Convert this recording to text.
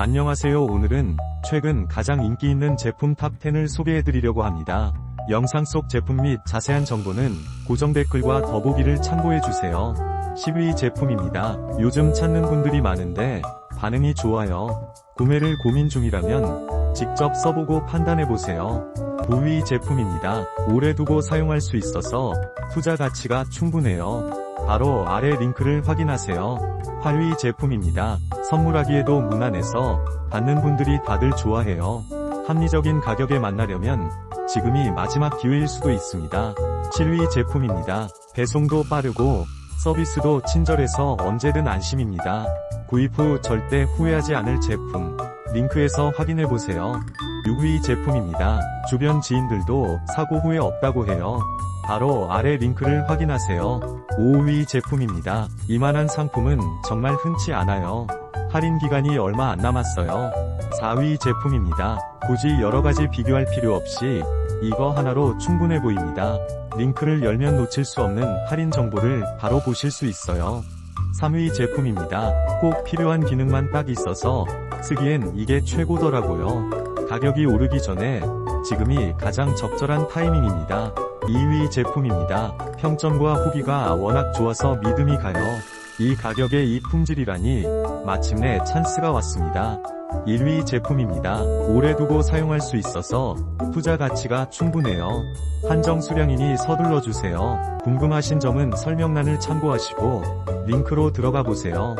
안녕하세요 오늘은 최근 가장 인기 있는 제품 탑10을 소개해드리려고 합니다. 영상 속 제품 및 자세한 정보는 고정 댓글과 더보기를 참고해주세요. 10위 제품입니다. 요즘 찾는 분들이 많은데 반응이 좋아요. 구매를 고민 중이라면 직접 써보고 판단해보세요. 9위 제품입니다. 오래 두고 사용할 수 있어서 투자 가치가 충분해요. 바로 아래 링크를 확인하세요. 8위 제품입니다. 선물하기에도 무난해서 받는 분들이 다들 좋아해요. 합리적인 가격에 만나려면 지금이 마지막 기회일 수도 있습니다. 7위 제품입니다. 배송도 빠르고 서비스도 친절해서 언제든 안심입니다. 구입 후 절대 후회하지 않을 제품. 링크에서 확인해보세요. 6위 제품입니다. 주변 지인들도 사고 후회 없다고 해요. 바로 아래 링크를 확인하세요. 5위 제품입니다. 이만한 상품은 정말 흔치 않아요. 할인 기간이 얼마 안 남았어요. 4위 제품입니다. 굳이 여러가지 비교할 필요 없이 이거 하나로 충분해 보입니다. 링크를 열면 놓칠 수 없는 할인 정보를 바로 보실 수 있어요. 3위 제품입니다. 꼭 필요한 기능만 딱 있어서 쓰기엔 이게 최고더라고요. 가격이 오르기 전에 지금이 가장 적절한 타이밍입니다. 2위 제품입니다. 평점과 후기가 워낙 좋아서 믿음이 가요. 이 가격에 이 품질이라니 마침내 찬스가 왔습니다. 1위 제품입니다. 오래 두고 사용할 수 있어서 투자 가치가 충분해요. 한정 수량이니 서둘러 주세요. 궁금하신 점은 설명란을 참고하시고 링크로 들어가 보세요.